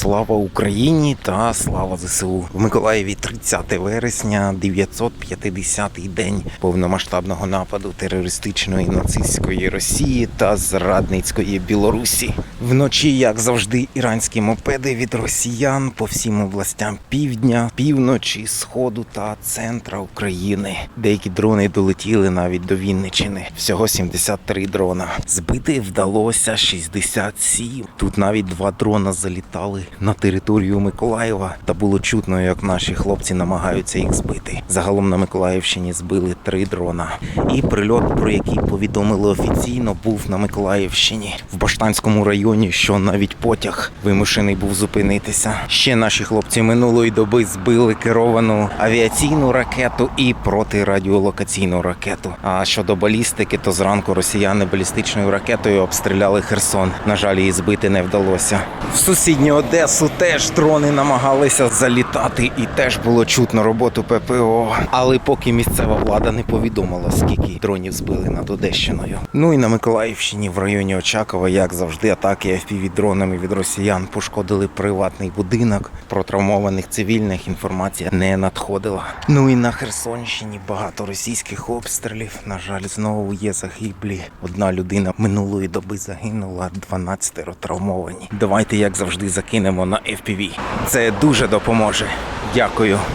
Слава Україні та слава ЗСУ. В Миколаєві 30 вересня, 950-й день повномасштабного нападу терористичної нацистської Росії та зрадницької Білорусі. Вночі, як завжди, іранські мопеди від росіян по всім областям півдня, півночі, сходу та центра України. Деякі дрони долетіли навіть до Вінничини. Всього 73 дрона. Збити вдалося 67. Тут навіть два дрона залітали на територію Миколаєва, та було чутно, як наші хлопці намагаються їх збити. Загалом на Миколаївщині збили три дрона. І прильот, про який повідомили офіційно, був на Миколаївщині в Баштанському районі, що навіть потяг вимушений був зупинитися. Ще наші хлопці минулої доби збили керовану авіаційну ракету і протирадіолокаційну ракету. А щодо балістики, то зранку росіяни балістичною ракетою обстріляли Херсон. На жаль, її збити не вдалося. В сусідню Одесу теж дрони намагалися залітати, і теж було чутно роботу ППО. Але поки місцева влада не повідомила, скільки дронів збили над Одещиною. Ну і на Миколаївщині в районі Очакова, як завжди, атаки fpv дронами від росіян пошкодили приватний будинок. Про травмованих цивільних інформація не надходила. Ну і на Херсонщині багато російських обстрілів. На жаль, знову є загиблі. Одна людина минулої доби загинула, 12 травмовані. Давайте, як завжди, закинемо на FPV. Це дуже допоможе. Дякую.